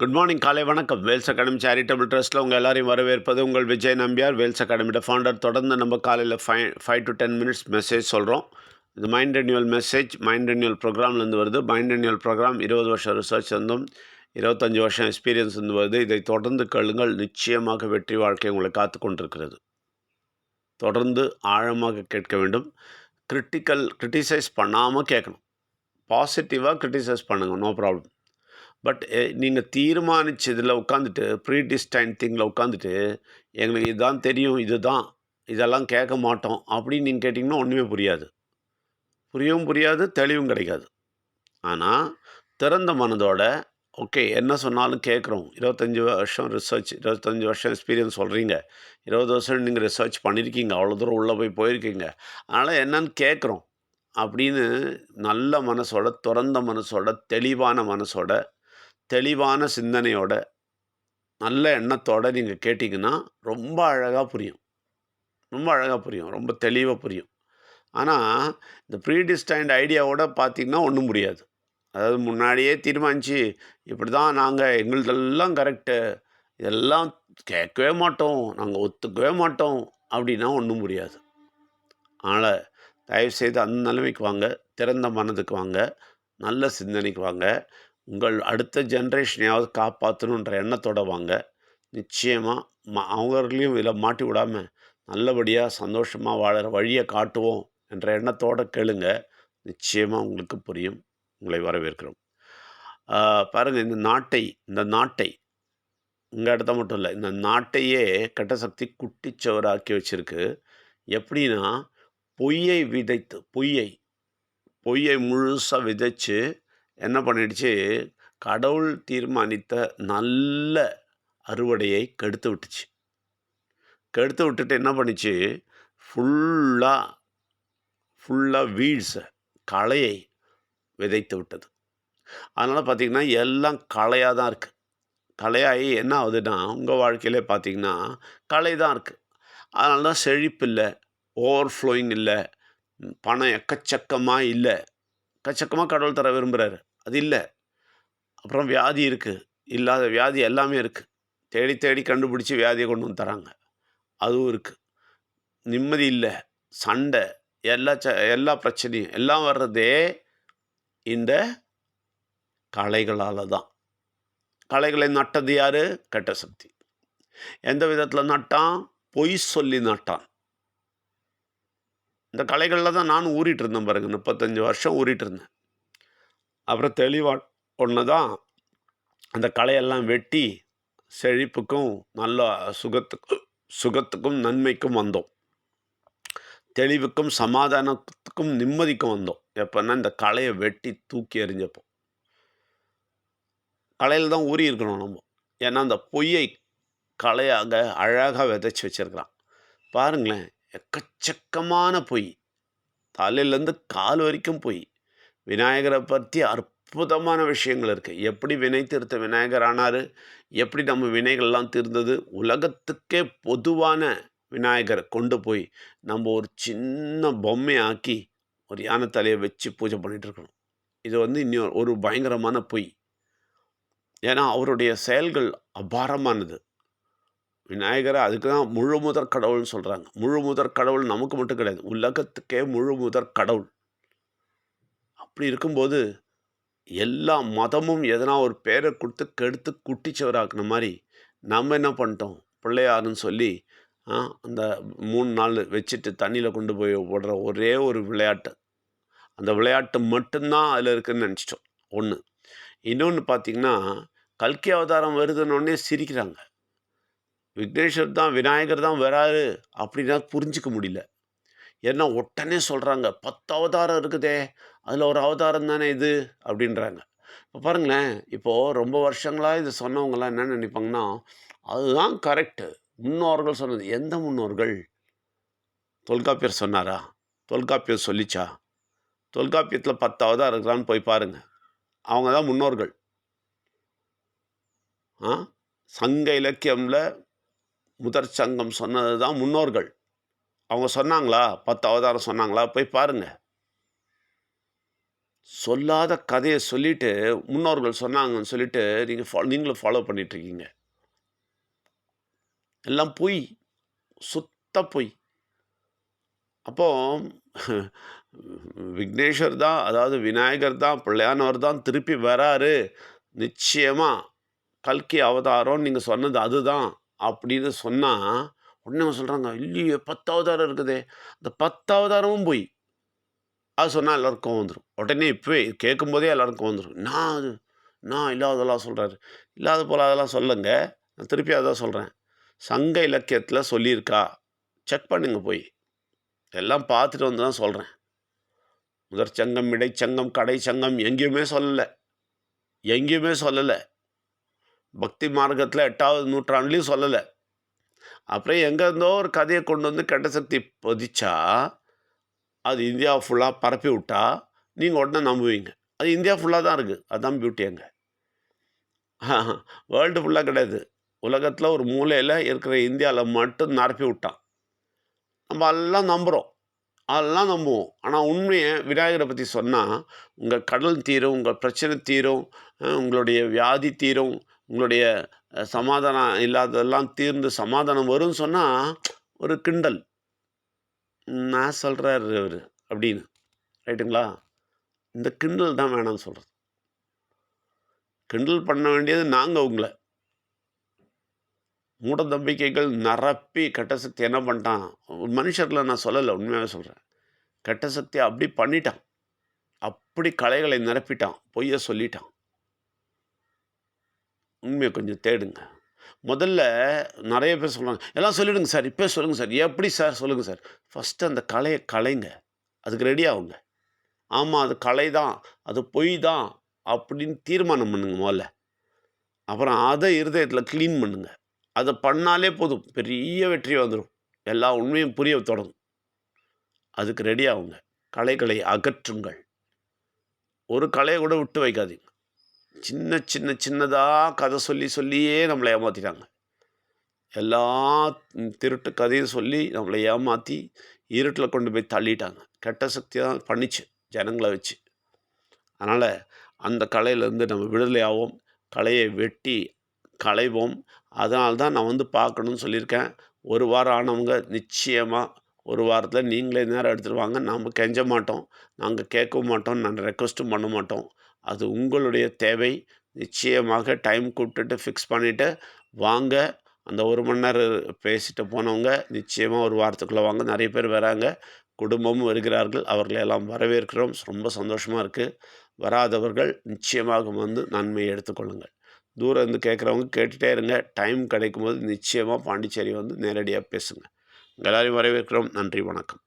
Good morning காலை வணக்கம். Wales academy charitable ட்ரஸ்ட்டில் உங்கள் எல்லாரையும் வரவேற்பது உங்கள் விஜய் நம்பியார். வேல்ஸ் அகாடமியோட ஃபவுண்டர் தொடர்ந்து நம்ம காலையில் five five to ten minutes message சொல்கிறோம் இது mind renewal message mind renewal ப்ரோக்ராம்லேருந்து வருது. மைண்ட் ரெனியூவல் ப்ரோக்ராம் இருபது வருஷம் ரிசர்ச் இருந்தும் இருபத்தஞ்சி வருஷம் எக்ஸ்பீரியன்ஸ் இருந்து வருது. இதை தொடர்ந்து கேளுங்கள். நிச்சயமாக வெற்றி வாழ்க்கை உங்களை காத்து கொண்டிருக்கிறது. தொடர்ந்து ஆழமாக கேட்க வேண்டும். கிரிட்டிக்கல் கிரிட்டிசைஸ் பண்ணாமல் கேட்கணும். பாசிட்டிவாக கிரிட்டிசைஸ் பண்ணுங்கள் நோ ப்ராப்ளம் பட் eh, நீங்கள் தீர்மானிச்சதில் உட்காந்துட்டு ப்ரீ டிஸ்டைன் திங்கில் உட்காந்துட்டு எங்களுக்கு இதுதான் தெரியும் இதுதான் இதெல்லாம் கேட்க மாட்டோம் அப்படின்னு நீங்கள் கேட்டிங்கன்னா ஒன்றுமே புரியாது. புரியவும் புரியாது தெளிவும் கிடைக்காது. ஆனால் திறந்த மனதோட ஓகே என்ன சொன்னாலும் கேட்குறோம். இருபத்தஞ்சி வருஷம் ரிசர்ச் இருபத்தஞ்சி வருஷம் எக்ஸ்பீரியன்ஸ் சொல்கிறீங்க இருபது வருஷம் நீங்கள் ரிசர்ச் பண்ணியிருக்கீங்க அவ்வளோ தூரம் உள்ளே போய் போயிருக்கீங்க. அதனால் என்னன்னு கேட்குறோம் அப்படின்னு நல்ல மனசோட திறந்த மனசோட தெளிவான மனசோட தெளிவான சிந்தனையோட நல்ல எண்ணத்தோட நீங்கள் கேட்டிங்கன்னா ரொம்ப அழகாக புரியும். ரொம்ப அழகாக புரியும். ரொம்ப தெளிவாக புரியும். ஆனால் இந்த ப்ரீடிஸ்டைன்ட் ஐடியாவோட பார்த்தீங்கன்னா ஒன்றும் முடியாது அதாவது முன்னாடியே தீர்மானித்து இப்படி தான் நாங்கள் எங்களுதெல்லாம் கரெக்டு இதெல்லாம் கேட்கவே மாட்டோம் நாங்கள் ஒத்துக்கவே மாட்டோம் அப்படின்னா ஒன்றும் முடியாது அதனால் தயவுசெய்து அந்த நிலைமைக்கு வாங்க திறந்த மனதுக்கு வாங்க நல்ல சிந்தனைக்கு வாங்க. உங்கள் அடுத்த ஜென்ரேஷனையாவது காப்பாற்றணுன்ற எண்ணத்தோட வாங்க. நிச்சயமாக ம அவங்களையும் இதில் மாட்டி விடாமல் நல்லபடியாக சந்தோஷமாக வாழற வழியை காட்டுவோம் என்ற எண்ணத்தோட கேளுங்க. நிச்சயமாக உங்களுக்கு புரியும். உங்களை வரவேற்கிறோம். பாருங்கள் இந்த நாட்டை இந்த நாட்டை உங்கள் இடத்த மட்டும் இல்லை இந்த நாட்டையே கெட்ட சக்தி குட்டிச்சவராக்கி வச்சிருக்கு. எப்படின்னா பொய்யை விதைத்து பொய்யை பொய்யை முழுசாக விதைச்சு என்ன பண்ணிடுச்சு? கடவுள் தீர்மானித்த நல்ல அறுவடையை கெடுத்து விட்டுச்சு. கெடுத்து விட்டுட்டு என்ன பண்ணிச்சு? ஃபுல்லாக ஃபுல்லாக வீழ்ஸை களையை விதைத்து விட்டது. அதனால் பார்த்திங்கன்னா எல்லாம் களையாக தான் இருக்குது களையாகி என்ன ஆகுதுன்னா உங்கள் வாழ்க்கையிலே பார்த்திங்கன்னா களை தான் இருக்குது அதனால தான் செழிப்பு இல்லை ஓவர் ஃப்ளோயிங் இல்லை பணம் எக்கச்சக்கமாக இல்லை. எக்கச்சக்கமாக கடவுள் தர விரும்புகிறாரு அது இல்லை. அப்புறம் வியாதி இருக்குது இல்லாத வியாதி எல்லாமே இருக்குது தேடி தேடி கண்டுபிடிச்சி வியாதியை கொண்டு வந்து தராங்க. அதுவும் இருக்குது நிம்மதி இல்லை. சண்டை. எல்லா ச எல்லா பிரச்சனையும். எல்லாம் வர்றதே இந்த கலைகளால் தான். கலைகளை நட்டது யார்? கெட்ட சக்தி. எந்த விதத்தில் நட்டான்? பொய் சொல்லி நட்டான். இந்த கலைகளில் தான் நானும் ஊறிட்டு இருந்தேன் பாருங்கள் முப்பத்தஞ்சு வருஷம் ஊறிட்டு இருந்தேன். அப்புறம் தெளிவாக ஒன்று தான் அந்த களையெல்லாம் வெட்டி செழிப்புக்கும் நல்ல சுகத்துக்கும் சுகத்துக்கும் நன்மைக்கும் வந்தோம். தெளிவுக்கும் சமாதானத்துக்கும் நிம்மதிக்கும் வந்தோம். எப்போன்னா இந்த களையை வெட்டி தூக்கி எறிஞ்சப்போ. களையில் தான் ஊறி இருக்கணும் நம்ம. ஏன்னா அந்த பொய்யை களையாக அழகாக விதைச்சி வச்சுருக்கிறான். பாருங்களேன் எக்கச்சக்கமான பொய். தலையிலேருந்து கால் வரைக்கும் பொய். விநாயகரை பற்றி அற்புதமான விஷயங்கள் இருக்குது எப்படி வினை தீர்த்த விநாயகர் ஆனார்? எப்படி நம்ம வினைகள்லாம் தீர்ந்தது? உலகத்துக்கே பொதுவான விநாயகரை கொண்டு போய் நம்ம ஒரு சின்ன பொம்மை ஆக்கி ஒரு யானை தலையை வச்சு பூஜை பண்ணிகிட்டு இருக்கணும். இது வந்து இன்னொரு ஒரு பயங்கரமான பொய். ஏன்னா அவருடைய செயல்கள் அபாரமானது. விநாயகரை அதுக்கு தான் முழு முதற் கடவுள்னு சொல்கிறாங்க முழு முதற் கடவுள் நமக்கு மட்டும் கிடையாது. உலகத்துக்கே முழு முதற் கடவுள். அப்படி இருக்கும்போது எல்லா மதமும் எதனா ஒரு பேரை கொடுத்து கெடுத்து குட்டிச்சவராக்குன மாதிரி நம்ம என்ன பண்ணிட்டோம்? பிள்ளையாருன்னு சொல்லி அந்த மூணு நாள் வச்சுட்டு தண்ணியில் கொண்டு போய் போடுற ஒரே ஒரு விளையாட்டு. அந்த விளையாட்டு மட்டும்தான் அதில் இருக்குதுன்னு நினச்சிட்டோம். ஒன்று இன்னொன்று பார்த்திங்கன்னா கல்கி அவதாரம் வருதுன்னொடனே சிரிக்கிறாங்க. விக்னேஸ்வர் தான் விநாயகர் தான் வராரு அப்படின்னா புரிஞ்சிக்க முடியல. ஏன்னா உடனே சொல்கிறாங்க பத்து அவதாரம் இருக்குதே அதில் ஒரு அவதாரம் தானே இது? அப்படின்றாங்க. இப்போ பாருங்களேன் இப்போது ரொம்ப வருஷங்களாக இது சொன்னவங்களாம் என்ன நினைப்பாங்கன்னா அதுதான் கரெக்டு முன்னோர்கள் சொன்னது. எந்த முன்னோர்கள்? தொல்காப்பியர் சொன்னாரா? தொல்காப்பியர் சொல்லிச்சா? தொல்காப்பியத்தில் பத்தாவதாக இருக்கிறான்னு போய் பாருங்கள் அவங்க தான் முன்னோர்கள். ஆ? சங்க இலக்கியமில் முதற் சங்கம் சொன்னது தான் முன்னோர்கள். அவங்க சொன்னாங்களா பத்து அவதாரம் சொன்னாங்களா போய் பாருங்கள் சொல்லாத கதையை சொல்லிவிட்டு முன்னோர்கள் சொன்னாங்கன்னு சொல்லிட்டு, நீங்கள் ஃபாலோ நீங்களும் ஃபாலோ பண்ணிகிட்ருக்கீங்க எல்லாம் பொய். சுத்த பொய். அப்போ விக்னேஸ்வர் தான், அதாவது விநாயகர் தான், பிள்ளையானவர் தான் திருப்பி வராரு. நிச்சயமாக கல்கி அவதாரம் நீங்கள் சொன்னது அதுதான். அப்படின்னு சொன்னால் உடனே சொல்கிறாங்க சொல்றாங்க, "இல்லையே பத்தாவதாரம் இருக்குதே." அந்த பத்தாவதாரமும் போய். அது சொன்னால் எல்லாருக்கும் வந்துடும் உடனே இப்பவே கேட்கும்போதே எல்லாருக்கும் வந்துடும் "நான் அது? நான் இல்லாததெல்லாம் சொல்கிறாரு இல்லாத போல் அதெல்லாம் சொல்லுங்க. நான் திருப்பி அதான் சொல்கிறேன் சங்க இலக்கியத்தில் சொல்லியிருக்கா? செக் பண்ணுங்க போய். எல்லாம் பார்த்துட்டு வந்து தான் சொல்றேன். முதற்சங்கம், இடைச்சங்கம், கடைச்சங்கம் எங்கேயுமே சொல்லலை. எங்கேயுமே சொல்லலை. பக்தி மார்க்கத்தில் எட்டாவது நூற்றாண்டுலேயும் சொல்லலை. அப்புறம் எங்கேருந்தோ ஒரு கதையை கொண்டு வந்து கெட்ட சக்தி பொதிச்சா, அது இந்தியா ஃபுல்லாக பரப்பி விட்டா, நீங்கள் உடனே நம்புவீங்க. அது இந்தியா ஃபுல்லாக தான் இருக்குது அதுதான் பியூட்டி அங்கே வேர்ல்டு ஃபுல்லாக கிடையாது. உலகத்தில் ஒரு மூலையில் இருக்கிற இந்தியாவில் மட்டும் நிரப்பி விட்டான். நம்ம எல்லாம் நம்புகிறோம் அதெல்லாம் நம்புவோம். ஆனால் உண்மையை விநாயகரை பற்றி சொன்னால் உங்கள் கடல் தீரும், உங்கள் பிரச்சனை தீரும், உங்களுடைய வியாதி தீரும், உங்களுடைய சமாதானம் இல்லாததெல்லாம் தீர்ந்து சமாதானம் வரும்னு சொன்னால் ஒரு கிண்டல். நான் சொல்கிறார் அவர் அப்படின்னு. ரைட்டுங்களா? இந்த கிண்டல் தான் வேணாம்னு சொல்கிறது கிண்டல் பண்ண வேண்டியது நாங்கள் உங்களை மூட நம்பிக்கைகள் நிரப்பி கெட்ட சக்தி என்ன பண்ணிட்டான், மனுஷர்களை நான் சொல்லலை உண்மையாகவே சொல்கிறேன் கெட்ட சக்தி அப்படி பண்ணிட்டான். அப்படி கலைகளை நிரப்பிட்டான். பொய்யை சொல்லிட்டான். உண்மையை கொஞ்சம் தேடுங்க. முதல்ல நிறைய பேர் சொல்கிறாங்க "எல்லாம் சொல்லிடுங்க சார். இப்போ சொல்லுங்கள் சார்." எப்படி சார்? சொல்லுங்கள் சார். ஃபர்ஸ்ட்டு அந்த கலையை கலைங்க. அதுக்கு ரெடி ஆகுங்க ஆமாம் அது கலை தான். அது பொய் தான். அப்படின்னு தீர்மானம் பண்ணுங்க முதல்ல அப்புறம் அதை இருதயத்தில் க்ளீன் பண்ணுங்க. அதை பண்ணாலே போதும். பெரிய வெற்றி வந்துடும் எல்லா உண்மையும் புரிய தொடங்கும். அதுக்கு ரெடி ஆகுங்க கலைகளை அகற்றுங்கள். ஒரு கலையை கூட விட்டு வைக்காதீங்க. சின்ன சின்ன சின்னதாக கதை சொல்லி சொல்லியே நம்மளை ஏமாத்திட்டாங்க. எல்லா திருட்டு கதையும் சொல்லி நம்மளை ஏமாற்றி இருட்டில் கொண்டு போய் தள்ளிட்டாங்க. கெட்ட சக்தி தான் பண்ணிச்சு ஜனங்களை வச்சு. அதனால் அந்த கலையிலேருந்து நம்ம விடுதலை கலையை வெட்டி களைவோம். அதனால தான் நான் வந்து பார்க்கணும்னு சொல்லியிருக்கேன். ஒரு வாரம் ஆனவங்க நிச்சயமாக ஒரு வாரத்தில் நீங்களே நேரம் எடுத்துருவாங்க நாம் கெஞ்ச மாட்டோம். நாங்கள் கேட்கவும் மாட்டோம். நான் ரெக்வஸ்ட்டும் பண்ண மாட்டோம். அது உங்களுடைய தேவை. நிச்சயமாக டைம் கூப்பிட்டுட்டு ஃபிக்ஸ் பண்ணிவிட்டு வாங்க. அந்த ஒரு மணி நேரம் பேசிட்டு போனவங்க நிச்சயமாக ஒரு வாரத்துக்குள்ளே வாங்க. நிறைய பேர் வராங்க. குடும்பமும் வருகிறார்கள். அவர்களை எல்லாம் வரவேற்கிறோம். ரொம்ப சந்தோஷமாக இருக்குது வராதவர்கள் நிச்சயமாக வந்து நன்மையை எடுத்துக்கொள்ளுங்கள். தூரம் இருந்து கேட்குறவங்க கேட்டுகிட்டே இருங்க. டைம் கிடைக்கும்போது நிச்சயமாக பாண்டிச்சேரி வந்து நேரடியாக பேசுங்க. எல்லாரையும் வரவேற்கிறோம். நன்றி, வணக்கம்.